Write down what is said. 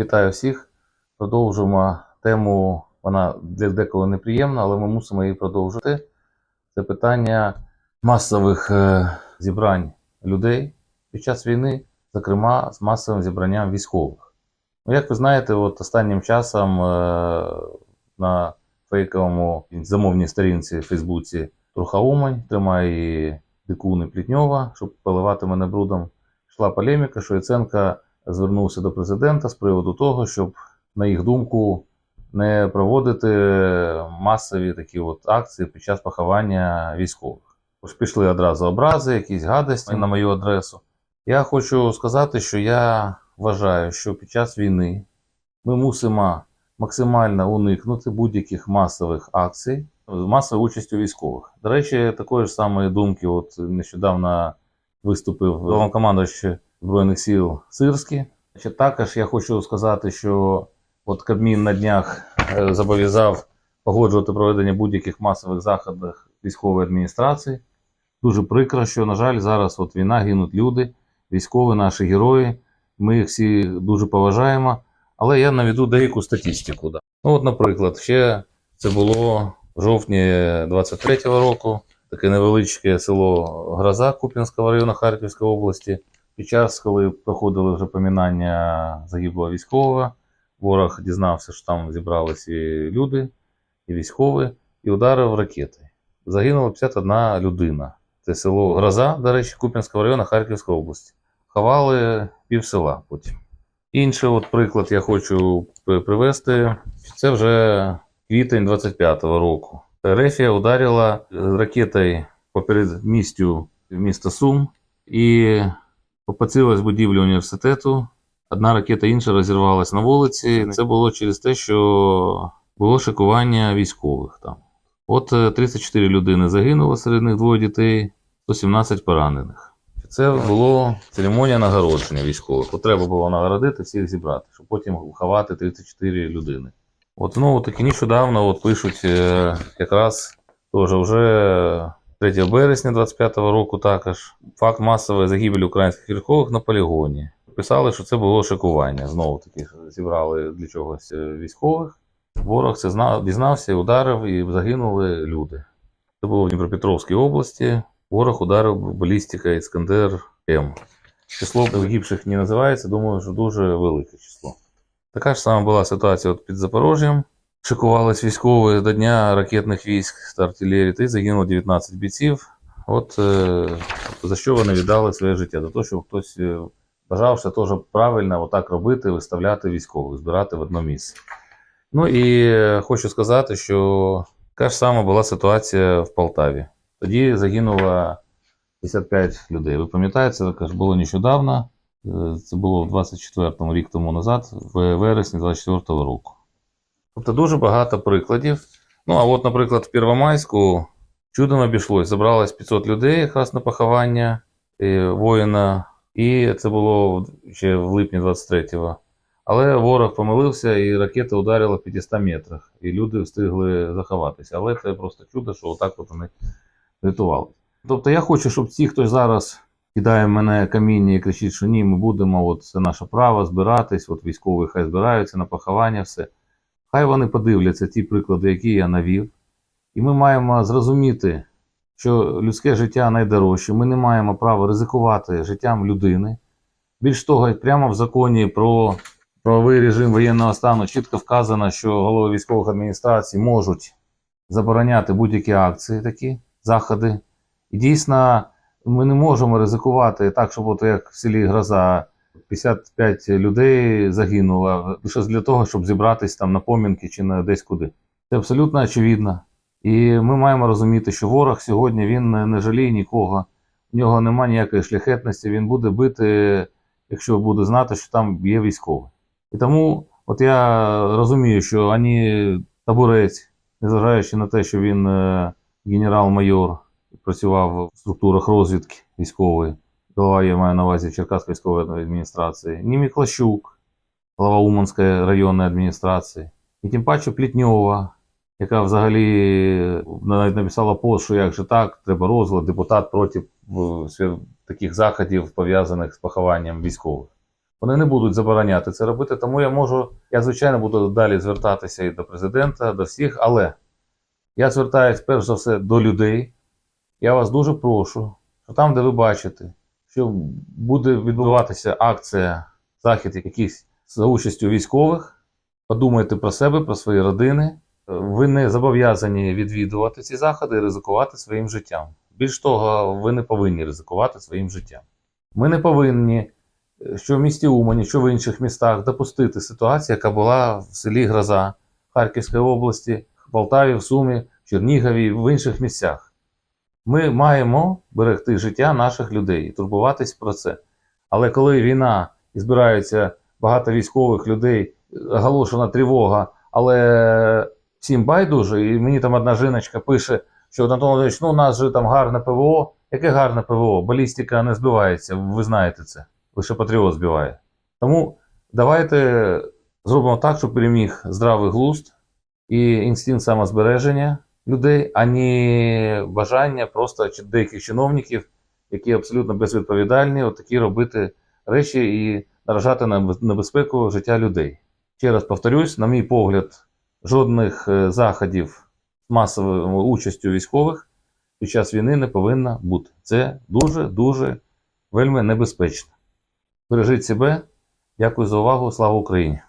Вітаю всіх. Продовжуємо тему. Вона для деколи неприємна, але ми мусимо її продовжити. Це питання масових е, зібрань людей під час війни, зокрема з масовим зібранням військових. Ну, як ви знаєте, от останнім часом е, на фейковому замовній сторінці в Фейсбуці Труха Умань тримає Дикуни Плітньова, щоб поливати мене брудом. Йшла полеміка, що Яценка звернувся до президента з приводу того, щоб, на їх думку, не проводити масові такі от акції під час поховання військових. Тож пішли одразу образи, якісь гадості на мою адресу. Я хочу сказати, що я вважаю, що під час війни ми мусимо максимально уникнути будь-яких масових акцій з масовою участю військових. До речі, такої ж самої думки, от нещодавно виступив головнокомандуючий Збройних сил Сирський. Ще також я хочу сказати, що от Кабмін на днях е, зобов'язав погоджувати проведення будь-яких масових заходів військової адміністрації. Дуже прикро, що, на жаль, зараз от війна гинуть люди, військові, наші герої. Ми їх всі дуже поважаємо. Але я наведу деяку статистику. Да. Ну, от, наприклад, ще це було в жовтні 23-го року, таке невеличке село Гроза Куп'янського району Харківської області. Під час, коли проходили вже помінання загиблого військового, ворог дізнався, що там зібралися люди, і військові, і ударив ракети. Загинула 51 людина. Це село Гроза, до речі, Куп'янського району Харківської області. Ховали пів села потім. Інший от приклад я хочу привести. Це вже квітень 25-го року. Рефія ударила ракетою по передмістю міста Сум і попацілась будівля університету. Одна ракета інша розірвалась на вулиці. Це було через те, що було шикування військових там. От е, 34 людини загинуло, серед них двоє дітей, 117 поранених. Це було церемонія нагородження військових. От треба було нагородити всіх зібрати, щоб потім ховати 34 людини. От знову таки нещодавно от пишуть е, якраз теж вже 3 березня 25-го року також факт масової загибелі українських військових на полігоні. Писали, що це було шикування. Знову таки зібрали для чогось е, військових. Ворог це знав, дізнався, ударив і загинули люди. Це було в Дніпропетровській області. Ворог ударив балістика Іскандер М. Число погибших не називається, думаю, що дуже велике число. Така ж сама була ситуація от під Запорожжям. Шикувались військові до Дня ракетних військ та артилерії, та й загинуло 19 бійців. От е, за що вони віддали своє життя? За те, що хтось е, бажав все теж правильно отак робити, виставляти військових, збирати в одно місце. Ну і е, хочу сказати, що така ж сама була ситуація в Полтаві. Тоді загинуло 55 людей. Ви пам'ятаєте, це було нещодавно. Це було в 24-му рік тому назад, в вересні 24-го року. Тобто дуже багато прикладів. Ну, а от, наприклад, в Первомайську чудом обійшлось. Забралось 500 людей якраз на поховання е, воїна, і це було ще в липні 23-го. Але ворог помилився, і ракета ударила в 500 метрах, і люди встигли заховатися. Але це просто чудо, що отак от вони рятували. Тобто я хочу, щоб ті, хто зараз кидає в мене каміння і кричить, що ні, ми будемо, от це наше право збиратись, от військові хай збираються на поховання, все. Хай вони подивляться ті приклади, які я навів. І ми маємо зрозуміти, що людське життя найдорожче. Ми не маємо права ризикувати життям людини. Більш того, прямо в законі про правовий режим воєнного стану чітко вказано, що голови військових адміністрацій можуть забороняти будь-які акції, такі заходи. І дійсно, ми не можемо ризикувати так, щоб от як в селі Гроза 55 людей загинуло лише для того, щоб зібратись там на помінки чи на десь куди. Це абсолютно очевидно. І ми маємо розуміти, що ворог сьогодні він не, жаліє нікого, в нього немає ніякої шляхетності, він буде бити, якщо буде знати, що там є військовий. І тому, от я розумію, що ані табурець, незважаючи на те, що він е, генерал-майор, працював в структурах розвідки військової, голова я маю на увазі Черкаської військової адміністрації, ні Міклащук, голова Уманської районної адміністрації, і тим паче Плітньова, яка взагалі навіть написала пост, що як же так, треба розгляд, депутат проти таких заходів, пов'язаних з похованням військових. Вони не будуть забороняти це робити, тому я можу, я звичайно буду далі звертатися і до президента, до всіх, але я звертаюся перш за все до людей. Я вас дуже прошу, що там, де ви бачите, що буде відбуватися акція, захід якийсь за участю військових, подумайте про себе, про свої родини. Ви не зобов'язані відвідувати ці заходи і ризикувати своїм життям. Більш того, ви не повинні ризикувати своїм життям. Ми не повинні, що в місті Умані, що в інших містах, допустити ситуацію, яка була в селі Гроза Харківської області, в Полтаві, в Сумі, в Чернігові, в інших місцях. Ми маємо берегти життя наших людей і турбуватись про це. Але коли війна і збираються багато військових людей, оголошена тривога, але всім байдуже, і мені там одна жіночка пише, що Антон Володимирович, ну у нас же там гарне ПВО. Яке гарне ПВО? Балістика не збивається, ви знаєте це. Лише Патріот збиває. Тому давайте зробимо так, щоб переміг здравий глузд і інстинкт самозбереження людей, а не бажання просто деяких чиновників, які абсолютно безвідповідальні, от такі робити речі і наражати на небезпеку життя людей. Ще раз повторюсь, на мій погляд, жодних е, заходів з масовою участю військових під час війни не повинно бути. Це дуже дуже вельми небезпечно. Бережіть себе. Дякую за увагу. Слава Україні!